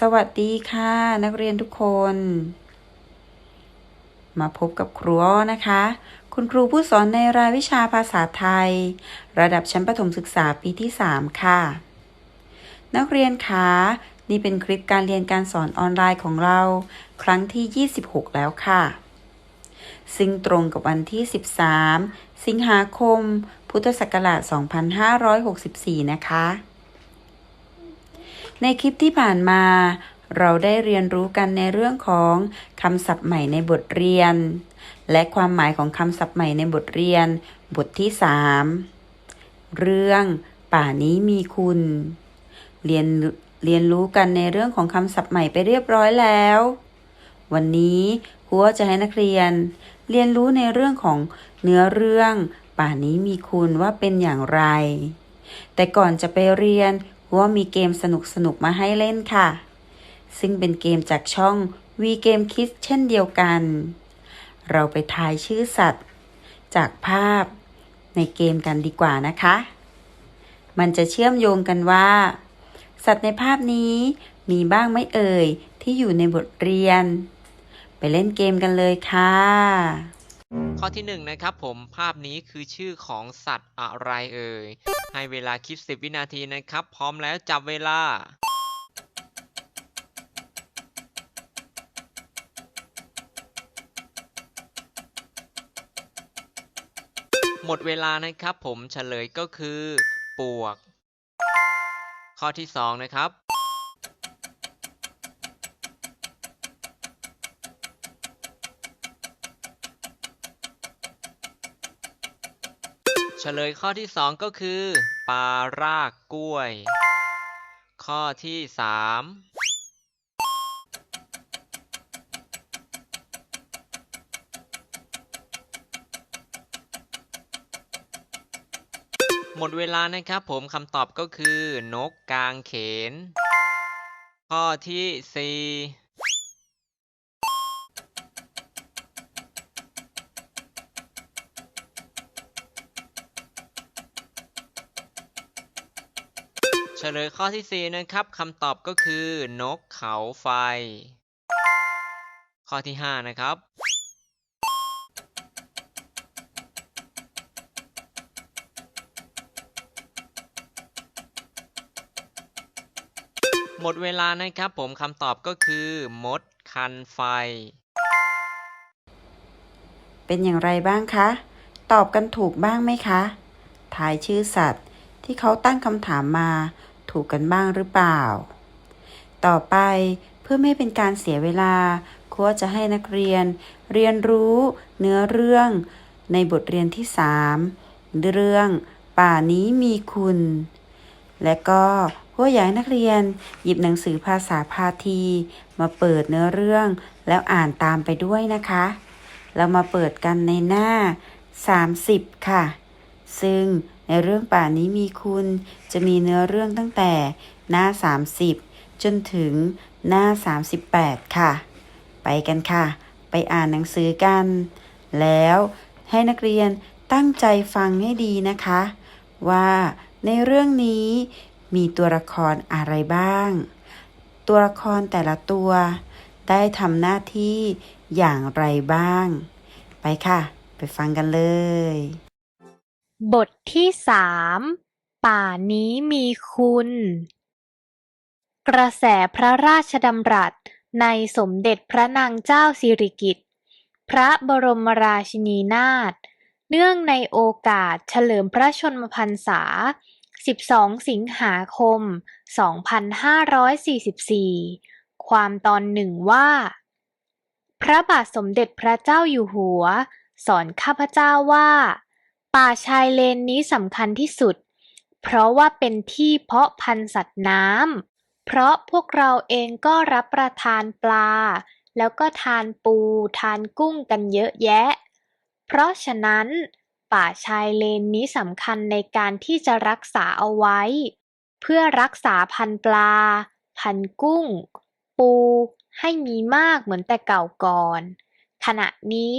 สวัสดีค่ะ นักเรียนทุกคน มาพบกับครูอ้อนะคะ คุณครูผู้สอนในรายวิชาภาษาไทย ระดับชั้นประถมศึกษาปีที่ 3 ค่ะ นักเรียนคะนี่เป็นคลิปการเรียนการสอนออนไลน์ของเรา ครั้งที่ 26 แล้วค่ะ ซึ่งตรงกับวันที่ 13 สิงหาคม พุทธศักราช 2564 นะคะ ในคลิปที่ผ่านมา เราได้เรียนรู้กันในเรื่องของคำศัพท์ใหม่ในบทเรียน และความหมายของคำศัพท์ใหม่ในบทเรียน บทที่ 3 เรื่องป่านี้มีคุณ เรียนเรียนรู้กันในเรื่องของคำศัพท์ใหม่ไปเรียบร้อยแล้ว วันนี้ครูจะให้นักเรียน เรียนรู้ในเรื่องของเนื้อเรื่อง ป่านี้มีคุณว่าเป็นอย่างไร แต่ก่อนจะไปเรียน ว่ามีเกมสนุกๆมาให้เล่นค่ะ ซึ่งเป็นเกมจากช่อง V Game Kids เช่นเดียวกัน เราไปทายชื่อสัตว์ จากภาพในเกมกันดีกว่านะคะ มันจะเชื่อมโยงกันว่า สัตว์ในภาพนี้มีบ้างไม่เอ่ยที่อยู่ในบทเรียน ไปเล่นเกมกันเลยค่ะ ข้อที่หนึ่งนะครับผมภาพนี้คือชื่อของสัตว์อะไรเอ่ย ให้เวลาคลิป 10 วินาทีนะครับ พร้อมแล้วจับเวลาหมดเวลานะครับผมเฉลยก็คือ ปวก ข้อที่สองนะครับ ฉลยข้อที่ 2 ก็คือปลารากกล้วย ข้อที่ 3หมดเวลานะครับผมคำตอบก็คือ นกกางเขน ข้อที่ 4 ฉลยข้อที่ 4 นะครับคำตอบก็คือนกเขาไฟ ข้อที่ 5 นะครับ หมดเวลานะครับผมคำตอบก็คือ มดคันไฟ เป็นอย่างไรบ้างคะ ตอบกันถูกบ้างไหมคะ ทายชื่อสัตว์ที่เขาตั้งคำถามมา ถูกกันบ้างหรือเปล่า ต่อไปเพื่อไม่เป็นการเสียเวลาครูจะให้นักเรียน เรียนรู้เนื้อเรื่องในบทเรียนที่ 3 เรื่องป่านี้มีคุณ และก็ครูอยากให้นักเรียนหยิบหนังสือภาษาพาที มาเปิดเนื้อเรื่องแล้วอ่านตามไปด้วยนะคะ เรามาเปิดกันในหน้า 30 ค่ะ ซึ่ง ในเรื่องป่านี้มีคุณจะมีเนื้อเรื่องตั้งแต่หน้า 30 จนถึงหน้า 38 ค่ะ ไปกันค่ะ ไปอ่านหนังสือกัน แล้วให้นักเรียนตั้งใจฟังให้ดีนะคะ ว่าในเรื่องนี้มีตัวละครอะไรบ้าง ตัวละครแต่ละตัว ได้ทำหน้าที่อย่างไรบ้าง ไปค่ะ ไปฟังกันเลย บทที่สามป่านี้มีคุณ กระแสพระราชดำรัสในสมเด็จพระนางเจ้าสิริกิติ์พระบรมราชินีนาถเนื่องในโอกาสเฉลิมพระชนมพรรษา 12 สิงหาคม 2544 ความตอนหนึ่งว่า พระบาทสมเด็จพระเจ้าอยู่หัว สอนข้าพเจ้าว่า ป่าชายเลนนี้สำคัญที่สุด เพราะว่าเป็นที่เพาะพันธุ์สัตว์น้ำ เพราะพวกเราเองก็รับประทานปลา แล้วก็ทานปู ทานกุ้งกันเยอะแยะ เพราะฉะนั้น ป่าชายเลนนี้สำคัญในการที่จะรักษาเอาไว้ เพื่อรักษาพันธุ์ปลา พันธุ์กุ้ง ปูให้มีมากเหมือนแต่เก่าก่อน ขณะนี้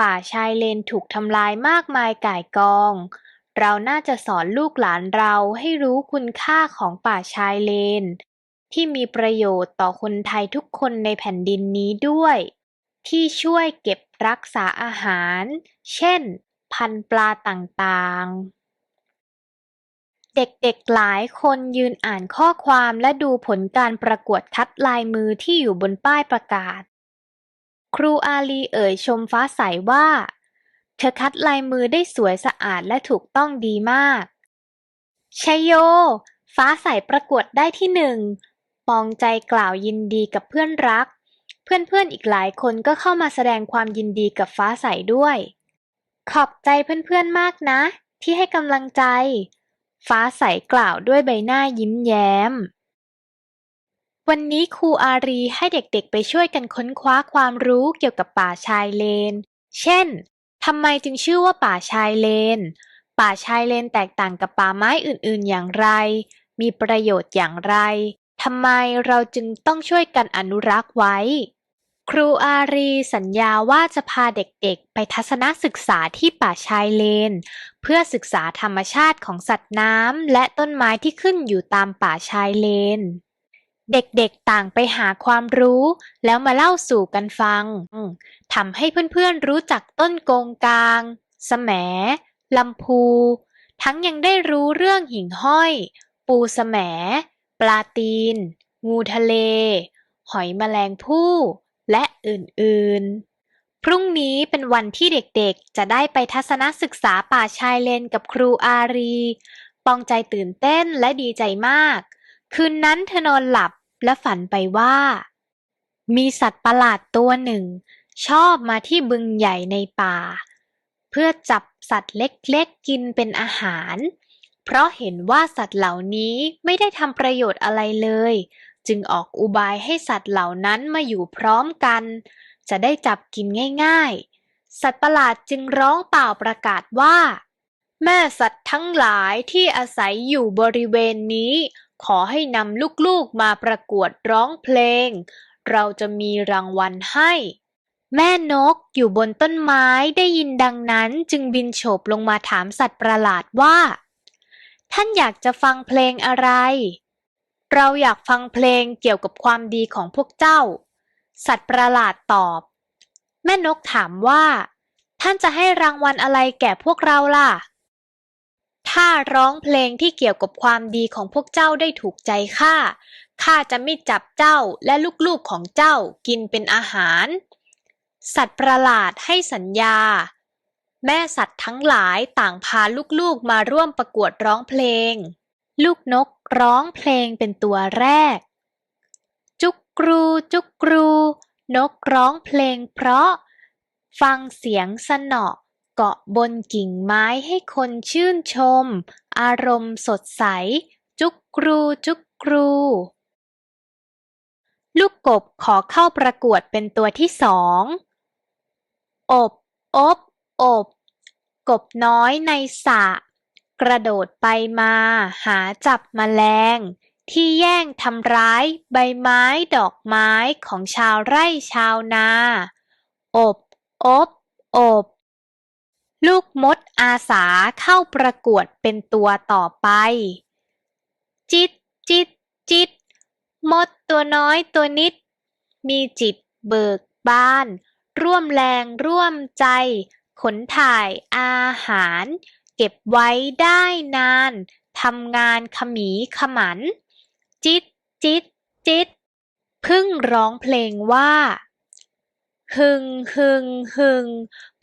ป่าชายเลนถูกทำลายมากมายก่ายกอง เราน่าจะสอนลูกหลานเราให้รู้คุณค่าของป่าชายเลน ที่มีประโยชน์ต่อคนไทยทุกคนในแผ่นดินนี้ด้วย ที่ช่วยเก็บรักษาอาหาร เช่น พันปลาต่างๆเด็กๆ หลายคนยืนอ่านข้อความและดูผลการประกวดคัดลายมือที่อยู่บนป้ายประกาศ ครูอาลีเอ่ยชมฟ้าใสว่า เธอคัดลายมือได้สวยสะอาดและถูกต้องดีมากชัยโย ฟ้าใสประกวดได้ที่หนึ่ง ปองใจกล่าวยินดีกับเพื่อนรัก เพื่อนๆอีกหลายคนก็เข้ามาแสดงความยินดีกับฟ้าใสด้วย ขอบใจเพื่อนๆมากนะ ที่ให้กำลังใจ ฟ้าใสกล่าวด้วยใบหน้ายิ้มแย้ม วันนี้ครูอารีให้เด็กๆไปช่วยกันค้นคว้าความรู้เกี่ยวกับป่าชายเลน เช่น ทำไมจึงชื่อว่าป่าชายเลน ป่าชายเลนแตกต่างกับป่าไม้อื่นๆอย่างไร มีประโยชน์อย่างไร ทำไมเราจึงต้องช่วยกันอนุรักษ์ไว้ ครูอารีสัญญาว่าจะพาเด็กๆ ไปทัศนศึกษาที่ป่าชายเลน เพื่อศึกษาธรรมชาติของสัตว์น้ำและต้นไม้ที่ขึ้นอยู่ตามป่าชายเลน เด็กๆต่างไปหาความรู้ แล้วมาเล่าสู่กันฟังทำให้เพื่อนๆรู้จักต้นโกงกางแสมลำพู ทั้งยังได้รู้เรื่องหิ่งห้อย ปูแสมปลาตีน งูทะเล หอยแมลงภู่ และอื่นๆพรุ่งนี้เป็นวันที่เด็กๆ จะได้ไปทัศนศึกษาป่าชายเลนกับครูอารี ปองใจตื่นเต้นและดีใจมาก คืนนั้นเธอนอนหลับ และฝันไปว่า มีสัตว์ประหลาดตัวหนึ่ง ชอบมาที่บึงใหญ่ในป่า เพื่อจับสัตว์เล็กๆกินเป็นอาหาร เพราะเห็นว่าสัตว์เหล่านี้ไม่ได้ทำประโยชน์อะไรเลย จึงออกอุบายให้สัตว์เหล่านั้นมาอยู่พร้อมกัน จะได้จับกินง่าย ๆ สัตว์ประหลาดจึงร้องเปล่าประกาศว่าแม่สัตว์ทั้งหลายที่อาศัยอยู่บริเวณนี้ ขอให้นำลูกๆมาประกวดร้องเพลง เราจะมีรางวัลให้ แม่นกอยู่บนต้นไม้ได้ยินดังนั้นจึงบินโฉบลงมาถามสัตว์ประหลาดว่า ท่านอยากจะฟังเพลงอะไร เราอยากฟังเพลงเกี่ยวกับความดีของพวกเจ้า สัตว์ประหลาดตอบ แม่นกถามว่า ท่านจะให้รางวัลอะไรแก่พวกเราล่ะ ถ้าร้องเพลงที่เกี่ยวกับความดีของพวกเจ้าได้ถูกใจข้า ข้าจะไม่จับเจ้าและลูกๆของเจ้ากินเป็นอาหาร สัตว์ประหลาดให้สัญญา แม่สัตว์ทั้งหลายต่างพาลูกๆมาร่วมประกวดร้องเพลง ลูกนกร้องเพลงเป็นตัวแรก จุกกรูจุกกรู นกร้องเพลงเพราะ ฟังเสียงสนอ เกาะบนกิ่งไม้ให้คนชื่นชม อารมณ์สดใส จุกกรูจุกกรู ลูกกบขอเข้าประกวดเป็นตัวที่สอง อบอบอบ กบน้อยในสระกระโดดไปมาหาจับแมลง ที่แย่งทำร้ายใบไม้ดอกไม้ของชาวไร่ชาวนา อบ อบ อบ ลูกมดอาสาเข้าประกวดเป็นตัวต่อไป จิตจิตจิต มดตัวน้อยตัวนิด มีจิตเบิกบาน ร่วมแรงร่วมใจ ขนถ่ายอาหาร เก็บไว้ได้นานทำงานขมีขมัน จิตจิตจิต พึ่งร้องเพลงว่า หึงหึงหึง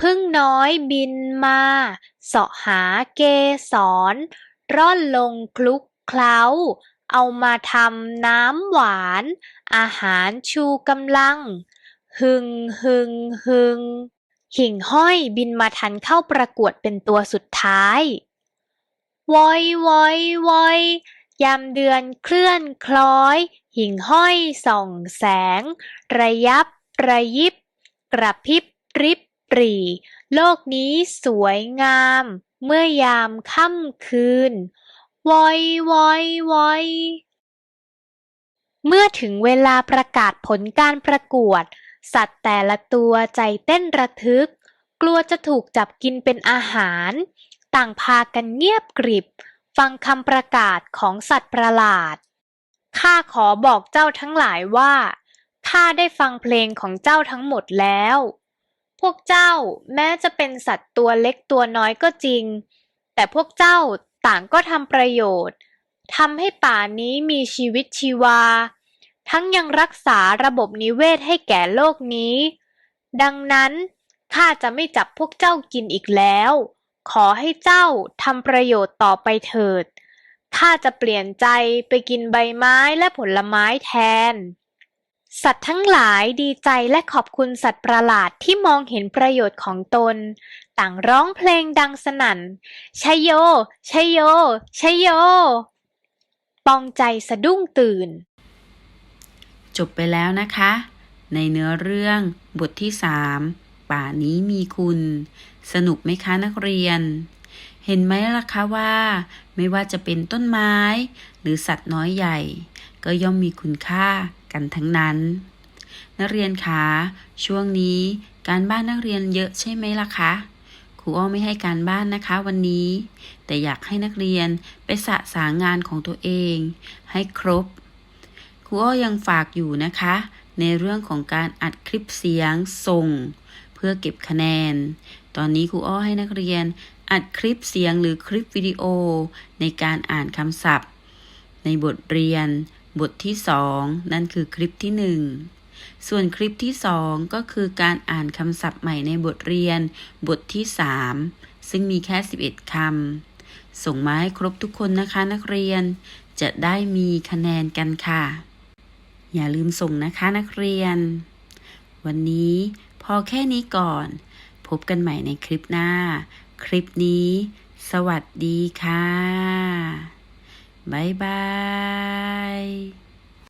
พึ่งน้อยบินมาเสาะหาเกสรร่อนลงคลุกเคล้า เอามาทำน้ำหวาน อาหารชูกำลัง หึงหึงหึงหิ่งห้อยบินมาทันเข้าประกวดเป็นตัวสุดท้ายวอยวอยวอยยามเดือนเคลื่อนคล้อย หิ่งห้อยส่องแสง ระยับระยิบ กระพริบริบปรีโลกนี้สวยงาม เมื่อยามค่ำคืนวอยวอยวอยเมื่อถึงเวลาประกาศผลการประกวด สัตว์แต่ละตัวใจเต้นระทึก กลัวจะถูกจับกินเป็นอาหาร ต่างพากันเงียบกริบ ฟังคำประกาศของสัตว์ประหลาด ข้าขอบอกเจ้าทั้งหลายว่า ข้าได้ฟังเพลงของเจ้าทั้งหมดแล้ว พวกเจ้าแม้จะเป็นสัตว์ตัวเล็กตัวน้อยก็จริง แต่พวกเจ้าต่างก็ทำประโยชน์ทำให้ป่านี้มีชีวิตชีวา ทั้งยังรักษาระบบนิเวศให้แก่โลกนี้ ดังนั้นข้าจะไม่จับพวกเจ้ากินอีกแล้ว ขอให้เจ้าทำประโยชน์ต่อไปเถิดข้าจะเปลี่ยนใจไปกินใบไม้และผลไม้แทน สัตว์ทั้งหลายดีใจและขอบคุณสัตว์ประหลาดที่มองเห็นประโยชน์ของตน ต่างร้องเพลงดังสนั่นชัยโยชัยโยชัยโย ปองใจสะดุ้งตื่น จบไปแล้วนะคะ ในเนื้อเรื่องบทที่ 3 ป่านี้มีคุณ สนุกไหมคะนักเรียน เห็นไหมล่ะคะว่า ไม่ว่าจะเป็นต้นไม้ หรือสัตว์น้อยใหญ่ ก็ย่อมมีคุณค่า กันทั้งนั้น นักเรียนคะช่วงนี้การบ้านนักเรียนเยอะใช่ไหมล่ะคะครูอ้อไม่ให้การบ้านนะคะวันนี้ แต่อยากให้นักเรียนไปสะสางงานของตัวเอง ให้ครบครูอ้อยังฝากอยู่นะคะ ในเรื่องของการอัดคลิปเสียงส่ง เพื่อเก็บคะแนน ตอนนี้ครูอ้อให้นักเรียนอัดคลิปเสียงหรือคลิปวิดีโอ ในการอ่านคำศัพท์ ในบทเรียน บทที่2นั่นคือคลิปที่1ส่วนคลิปที่2ก็คือการอ่านคำศัพท์ใหม่ในบทเรียน บทที่3ซึ่งมีแค่ 11คำส่งมาให้ครบทุกคนนะคะนักเรียน จะได้มีคะแนนกันค่ะ อย่าลืมส่งนะคะนักเรียน วันนี้พอแค่นี้ก่อน พบกันใหม่ในคลิปหน้า คลิปนี้ สวัสดีค่ะ 拜拜。